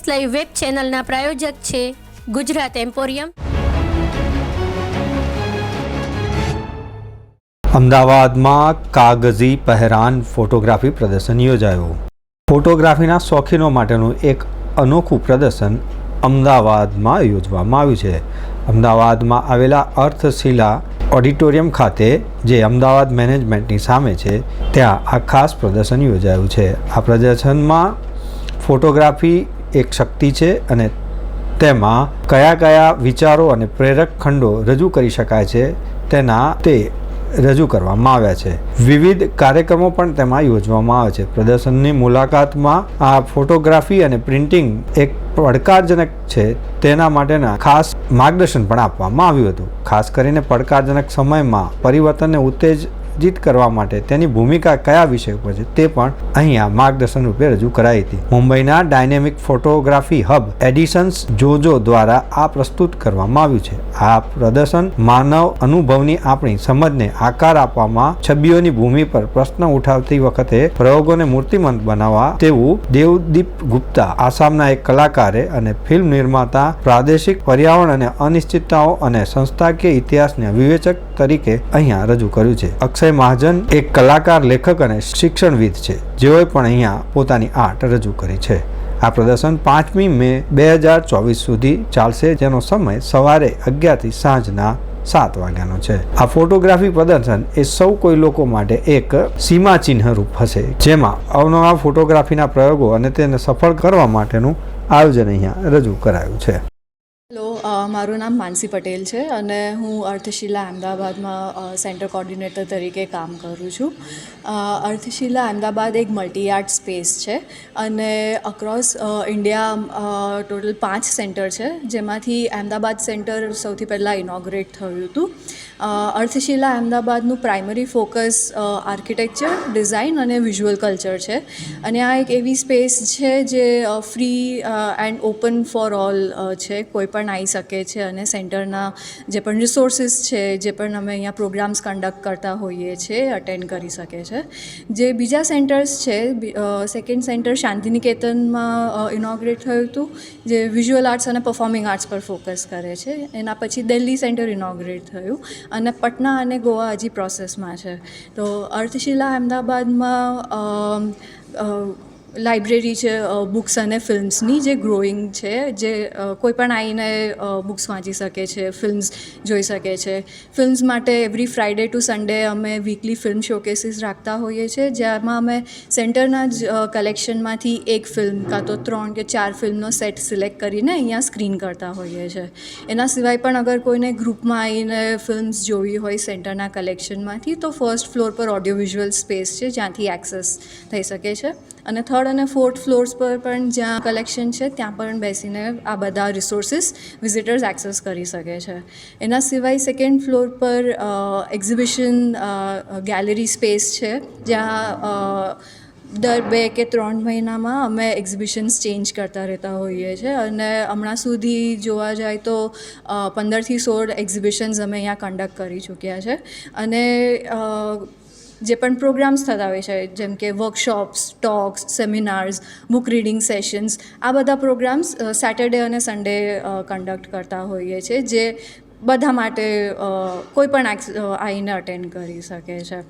S live web ચેનલના પ્રાયોજક છે Gujarat emporium. અમદાવાદમાં કાગઝી પહેરાન ફોટોગ્રાફી પ્રદર્શન યોજાયું. ફોટોગ્રાફીના શોખીનો માટેનું એક અનોખું પ્રદર્શન અમદાવાદમાં યોજવામાં આવ્યું છે. અમદાવાદમાં આવેલા અર્થશિલા ઓડિટોરિયમ ખાતે, જે અમદાવાદ મેનેજમેન્ટની સામે છે, ત્યાં આ ખાસ પ્રદર્શન યોજાયું છે. આ પ્રદર્શનમાં ફોટોગ્રાફી એક શક્તિ છે અને તેમાં કયા કયા વિચારો અને પ્રેરક ખંડો રજૂ કરી શકાય છે તેના તે રજૂ કરવામાં આવ્યા છે. વિવિધ કાર્યક્રમો પણ તેમાં યોજવામાં આવે છે. પ્રદર્શનની મુલાકાતમાં આ ફોટોગ્રાફી અને પ્રિન્ટિંગ એક પડકારજનક છે. તેના માટેના ખાસ માર્ગદર્શન પણ આપવામાં આવ્યું હતું. ખાસ કરીને પડકારજનક સમયમાં પરિવર્તનને ઉત્તેજિત કરવા માટે તેની ભૂમિકા કયા વિષય ઉપર છે તે પણ અહીંયા માર્ગદર્શન રૂપે રજૂ કરાઈ હતી. મુંબઈના ડાયનેમિક ફોટોગ્રાફી હબ એડિશન્સ જોજો દ્વારા આ પ્રસ્તુત કરવામાં આવ્યું છે. આ પ્રદર્શન માનવ અનુભવની આપણી સમજને આકાર આપવામાં છબીઓની ભૂમિ પર પ્રશ્ન ઉઠાવતી વખતે પ્રયોગોને મૂર્તિમંત બનાવવા તેવું દેવદીપ ગુપ્તા આસામના એક કલાકારે અને ફિલ્મ નિર્માતા, પ્રાદેશિક પર્યાવરણ અને અનિશ્ચિતતાઓ અને સંસ્થાકીય ઇતિહાસને વિવેચક તરીકે અહીંયા રજૂ કર્યું છે. અક્ષય મહાજન એક કલાકાર, લેખક અને શિક્ષણવિદ છે. જેઓએ પણ અહીંયા પોતાની આર્ટ રજૂ કરી છે. આ પ્રદર્શન પાંચમી મે બે હજાર ચોવીસ સુધી ચાલશે, જેનો સમય સવારે અગિયારથી સાંજના સાત વાગ્યાનો છે. આ ફોટોગ્રાફી પ્રદર્શન એ સૌ કોઈ લોકો માટે એક સીમાચિહ્ન રૂપ હશે, જેમાં અવનવા ફોટોગ્રાફીના પ્રયોગો અને તેને સફળ કરવા માટેનું આયોજન અહીંયા રજૂ કરાયું છે. મારું નામ માનસી પટેલ છે અને હું અર્થશિલા અમદાવાદમાં સેન્ટર કોર્ડિનેટર તરીકે કામ કરું છું. અર્થશિલા અમદાવાદ એક મલ્ટી આર્ટ સ્પેસ છે અને અક્રોસ ઇન્ડિયા ટોટલ પાંચ સેન્ટર છે, જેમાંથી અમદાવાદ સેન્ટર સૌથી પહેલાં ઇનોગ્રેટ થયું હતું. અર્થશિલા અમદાવાદનું પ્રાઇમરી ફોકસ આર્કિટેક્ચર ડિઝાઇન અને વિઝ્યુઅલ કલ્ચર છે. અને આ એક એવી સ્પેસ છે જે free and open for all છે. કોઈ પણ આવી શકે છે અને સેન્ટરના જે પણ રિસોર્સિસ છે, જે પણ અમે અહીંયા પ્રોગ્રામ્સ કન્ડક્ટ કરતા હોઈએ છીએ અટેન્ડ કરી શકે છે. જે બીજા સેન્ટર્સ છે સેકન્ડ સેન્ટર શાંતિનિકેતનમાં ઇનોગ્રેટ થયું હતું, જે વિઝ્યુઅલ આર્ટ્સ અને પરફોર્મિંગ આર્ટ્સ પર ફોકસ કરે છે. એના પછી દિલ્હી સેન્ટર ઇનોગ્રેટ થયું અને પટના અને ગોવા હજી પ્રોસેસમાં છે. તો અર્થશિલા અમદાવાદમાં લાઇબ્રેરી છે બુક્સ અને ફિલ્મ્સની જે ગ્રોઈંગ છે, જે કોઈ પણ આવીને બુક્સ વાંચી શકે છે, ફિલ્મ્સ જોઈ શકે છે. ફિલ્મ્સ માટે એવરી ફ્રાઇડે ટુ સન્ડે અમે વીકલી ફિલ્મ શોકેસીસ રાખતા હોઈએ છીએ જેમાં અમે સેન્ટરના જ કલેક્શનમાંથી એક ફિલ્મ કાં તો ત્રણ કે ચાર ફિલ્મનો સેટ સિલેક્ટ કરીને અહીંયા સ્ક્રીન કરતા હોઈએ છીએ એના સિવાય પણ અગર કોઈને ગ્રુપમાં આવીને ફિલ્મ્સ જોવી હોય સેન્ટરના કલેક્શનમાંથી, તો ફર્સ્ટ ફ્લોર પર ઓડિયો વિઝ્યુઅલ સ્પેસ છે, જ્યાંથી એક્સેસ થઈ શકે છે. અને થર્ડ અને ફોર્થ ફ્લોર્સ પર પણ જ્યાં કલેક્શન છે, ત્યાં પણ બેસીને આ બધા રિસોર્સિસ વિઝિટર્સ એક્સેસ કરી શકે છે. એના સિવાય સેકન્ડ ફ્લોર પર એક્ઝિબિશન ગેલેરી સ્પેસ છે, જ્યાં દર બે કે ત્રણ મહિનામાં અમે એક્ઝિબિશન્સ ચેન્જ કરતા રહેતા હોઈએ છીએ અને હમણાં સુધી જોવા જાય તો પંદરથી સોળ એક્ઝિબિશન્સ અમે અહીંયા કન્ડક્ટ કરી ચૂક્યા છે. અને જે પણ પ્રોગ્રામ્સ થતા હોય છે, જેમ કે workshops talks seminars book reading sessions આ બધા પ્રોગ્રામ્સ સેટરડે અને સન્ડે કન્ડક્ટ કરતા હોઈએ છીએ જે બધા માટે કોઈ પણ આવીને અટેન્ડ કરી શકે છે.